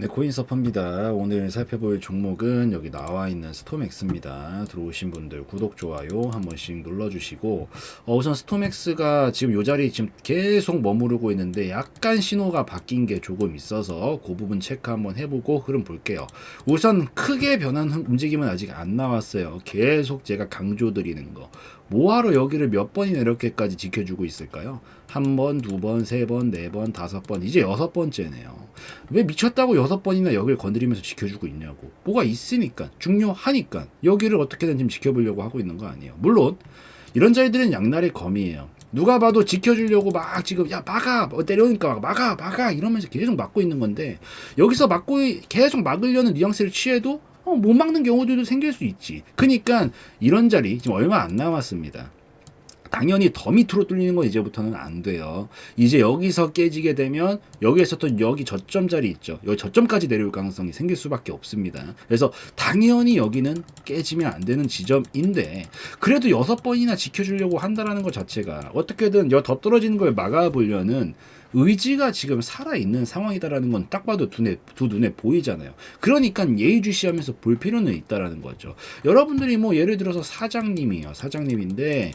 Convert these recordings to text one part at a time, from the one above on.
네, 코인 서퍼입니다. 오늘 살펴볼 종목은 여기 나와 있는 스톰엑스입니다. 들어오신 분들 구독, 좋아요 한 번씩 눌러주시고, 어, 우선 스톰엑스가 지금 요 자리 지금 계속 머무르고 있는데 약간 신호가 바뀐 게 조금 있어서 그 부분 체크 한번 해보고 흐름 볼게요. 우선 크게 변한 흔- 움직임은 아직 안 나왔어요. 계속 제가 강조드리는 거. 뭐하러 여기를 몇 번이나 이렇게까지 지켜주고 있을까요? 한 번, 두 번, 세 번, 네 번, 다섯 번, 이제 여섯 번째네요. 왜 미쳤다고 여섯 번이나 여기를 건드리면서 지켜주고 있냐고. 뭐가 있으니까, 중요하니까, 여기를 어떻게든 지금 지켜보려고 하고 있는 거 아니에요. 물론, 이런 자리들은 양날의 검이에요. 누가 봐도 지켜주려고 막 지금, 야, 막아! 뭐 때려오니까 막 막아! 막아! 이러면서 계속 막고 있는 건데, 여기서 막고, 계속 막으려는 뉘앙스를 취해도, 어, 못 막는 경우들도 생길 수 있지. 그니까, 이런 자리, 지금 얼마 안 남았습니다. 당연히 더 밑으로 뚫리는 건 이제부터는 안 돼요. 이제 여기서 깨지게 되면 여기에서 또 여기 저점 자리 있죠. 여기 저점까지 내려올 가능성이 생길 수밖에 없습니다. 그래서 당연히 여기는 깨지면 안 되는 지점인데 그래도 여섯 번이나 지켜주려고 한다라는 것 자체가 어떻게든 여더 떨어지는 걸 막아보려는 의지가 지금 살아있는 상황이다라는 건 딱 봐도 두, 눈에, 두 눈에 보이잖아요. 그러니까 예의주시하면서 볼 필요는 있다라는 거죠. 여러분들이 뭐 예를 들어서 사장님이요. 사장님인데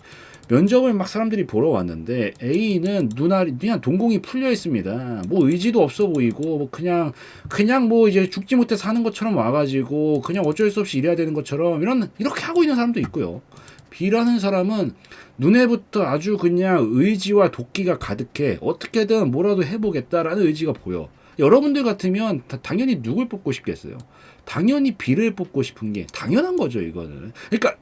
면접을 막 사람들이 보러 왔는데 A는 눈알이 그냥 동공이 풀려 있습니다. 뭐 의지도 없어 보이고 뭐 그냥 그냥 뭐 이제 죽지 못해 사는 것처럼 와가지고 그냥 어쩔 수 없이 일해야 되는 것처럼 이런 이렇게 하고 있는 사람도 있고요. B라는 사람은 눈에부터 아주 그냥 의지와 도끼가 가득해 어떻게든 뭐라도 해보겠다라는 의지가 보여. 여러분들 같으면 다- 당연히 누굴 뽑고 싶겠어요. 당연히 B를 뽑고 싶은 게 당연한 거죠 이거는. 그러니까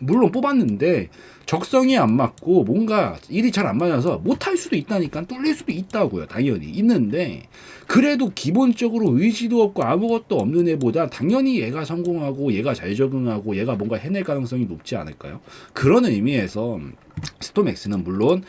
물론 뽑았는데 적성이 안 맞고 뭔가 일이 잘 안 맞아서 못할 수도 있다니까 뚫릴 수도 있다고요 당연히. 있는데 그래도 기본적으로 의지도 없고 아무것도 없는 애보다 당연히 얘가 성공하고 얘가 잘 적응하고 얘가 뭔가 해낼 가능성이 높지 않을까요? 그런 의미에서 스톰엑스는 물론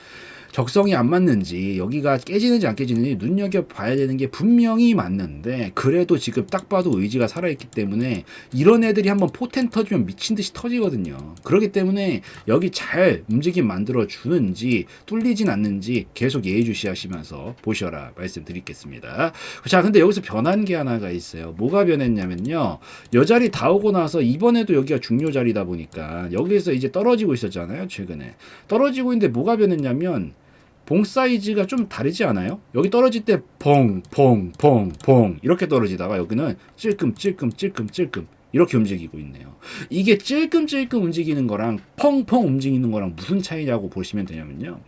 적성이 안 맞는지 여기가 깨지는지 안 깨지는지 눈여겨 봐야 되는 게 분명히 맞는데 그래도 지금 딱 봐도 의지가 살아있기 때문에 이런 애들이 한번 포텐 터지면 미친 듯이 터지거든요. 그렇기 때문에 여기 잘 움직임 만들어 주는지 뚫리진 않는지 계속 예의주시하시면서 보셔라 말씀드리겠습니다. 자, 근데 여기서 변한 게 하나가 있어요. 뭐가 변했냐면요. 여 자리 다 오고 나서 이번에도 여기가 중요 자리다 보니까 여기에서 이제 떨어지고 있었잖아요. 최근에 떨어지고 있는데 뭐가 변했냐면 봉 사이즈가 좀 다르지 않아요? 여기 떨어질 때 펑, 펑, 펑, 펑 이렇게 떨어지다가 여기는 찔끔, 찔끔, 찔끔, 찔끔 이렇게 움직이고 있네요. 이게 찔끔찔끔 움직이는 거랑 펑펑 움직이는 거랑 무슨 차이냐고 보시면 되냐면요.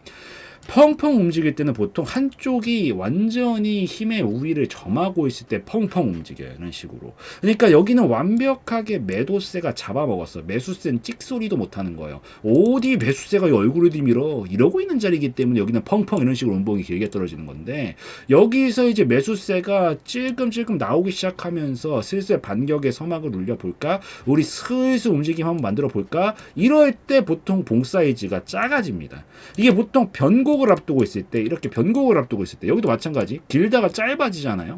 펑펑 움직일 때는 보통 한쪽이 완전히 힘의 우위를 점하고 있을 때 펑펑 움직여요. 이런 식으로. 그러니까 여기는 완벽하게 매도세가 잡아먹었어. 매수세는 찍소리도 못하는 거예요. 어디 매수세가 이 얼굴을 들밀어 이러고 있는 자리이기 때문에 여기는 펑펑 이런 식으로 운봉이 길게 떨어지는 건데 여기서 이제 매수세가 찔끔찔끔 나오기 시작하면서 슬슬 반격의 서막을 울려볼까? 우리 슬슬 움직임 한번 만들어 볼까? 이럴 때 보통 봉 사이즈가 작아집니다. 이게 보통 변곡 을 앞두고 있을 때 이렇게 변곡을 앞두고 있을 때 여기도 마찬가지 길다가 짧아지잖아요.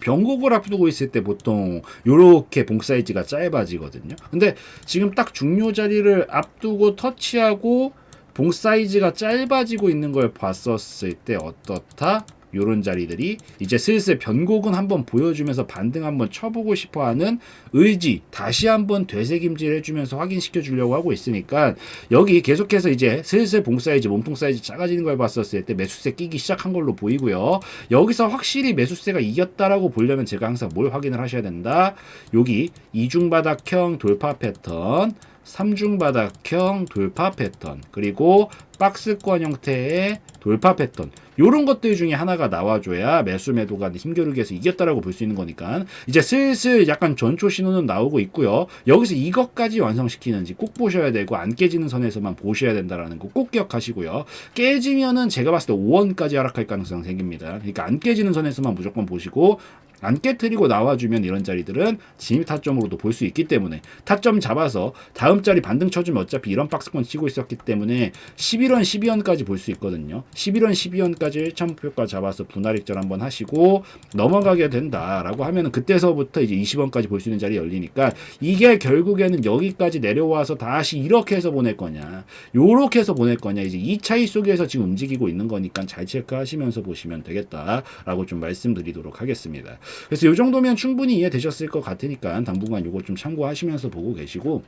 변곡을 앞두고 있을 때 보통 요렇게 봉 사이즈가 짧아지거든요. 근데 지금 딱 중요 자리를 앞두고 터치하고 봉 사이즈가 짧아지고 있는 걸 봤었을 때 어떻다? 요런 자리들이 이제 슬슬 변곡은 한번 보여주면서 반등 한번 쳐보고 싶어하는 의지 다시 한번 되새김질 해주면서 확인시켜 주려고 하고 있으니까 여기 계속해서 이제 슬슬 봉 사이즈 몸통 사이즈 작아지는 걸 봤었을 때 매수세 끼기 시작한 걸로 보이고요. 여기서 확실히 매수세가 이겼다라고 보려면 제가 항상 뭘 확인을 하셔야 된다? 여기 이중바닥형 돌파 패턴 삼중바닥형 돌파 패턴 그리고 박스권 형태의 돌파 패턴. 요런 것들 중에 하나가 나와줘야 매수 매도가 힘겨루기 해서 이겼다라고 볼 수 있는 거니까 이제 슬슬 약간 전초 신호는 나오고 있고요. 여기서 이것까지 완성시키는지 꼭 보셔야 되고 안 깨지는 선에서만 보셔야 된다라는 거 꼭 기억하시고요. 깨지면은 제가 봤을 때 5원까지 하락할 가능성 생깁니다. 그러니까 안 깨지는 선에서만 무조건 보시고 안 깨트리고 나와주면 이런 자리들은 진입 타점으로도 볼 수 있기 때문에 타점 잡아서 다음 자리 반등 쳐주면 어차피 이런 박스권 치고 있었기 때문에 11원, 12원까지 볼 수 있거든요. 11원, 12원까지 1차 목표가 잡아서 분할익절 한번 하시고 넘어가게 된다라고 하면 그때서부터 이제 20원까지 볼 수 있는 자리 열리니까 이게 결국에는 여기까지 내려와서 다시 이렇게 해서 보낼 거냐, 요렇게 해서 보낼 거냐 이제 이 차이 속에서 지금 움직이고 있는 거니까 잘 체크하시면서 보시면 되겠다라고 좀 말씀드리도록 하겠습니다. 그래서 이 정도면 충분히 이해되셨을 것 같으니까 당분간 이거 좀 참고하시면서 보고 계시고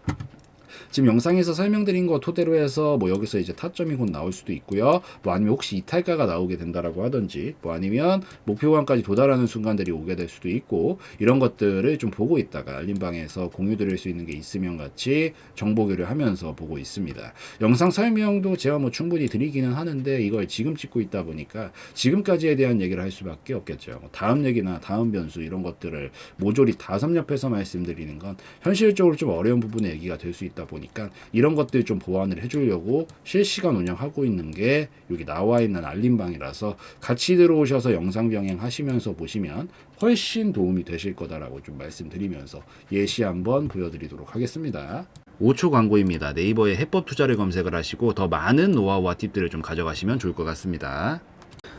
지금 영상에서 설명드린 거 토대로 해서 뭐 여기서 이제 타점이 곧 나올 수도 있고요. 뭐 아니면 혹시 이탈가가 나오게 된다라고 하든지 뭐 아니면 목표 구간까지 도달하는 순간들이 오게 될 수도 있고 이런 것들을 좀 보고 있다가 알림방에서 공유 드릴 수 있는 게 있으면 같이 정보 교류하면서 보고 있습니다. 영상 설명도 제가 뭐 충분히 드리기는 하는데 이걸 지금 찍고 있다 보니까 지금까지에 대한 얘기를 할 수밖에 없겠죠. 뭐 다음 얘기나 다음 변수 이런 것들을 모조리 다 섭렵해서 말씀드리는 건 현실적으로 좀 어려운 부분의 얘기가 될 수 있다 보니까 이런 것들 좀 보완을 해주려고 실시간 운영하고 있는 게 여기 나와 있는 알림방이라서 같이 들어오셔서 영상 병행 하시면서 보시면 훨씬 도움이 되실 거다라고 좀 말씀드리면서 예시 한번 보여드리도록 하겠습니다. 5초 광고입니다. 네이버에 해법 투자를 검색을 하시고 더 많은 노하우와 팁들을 좀 가져가시면 좋을 것 같습니다.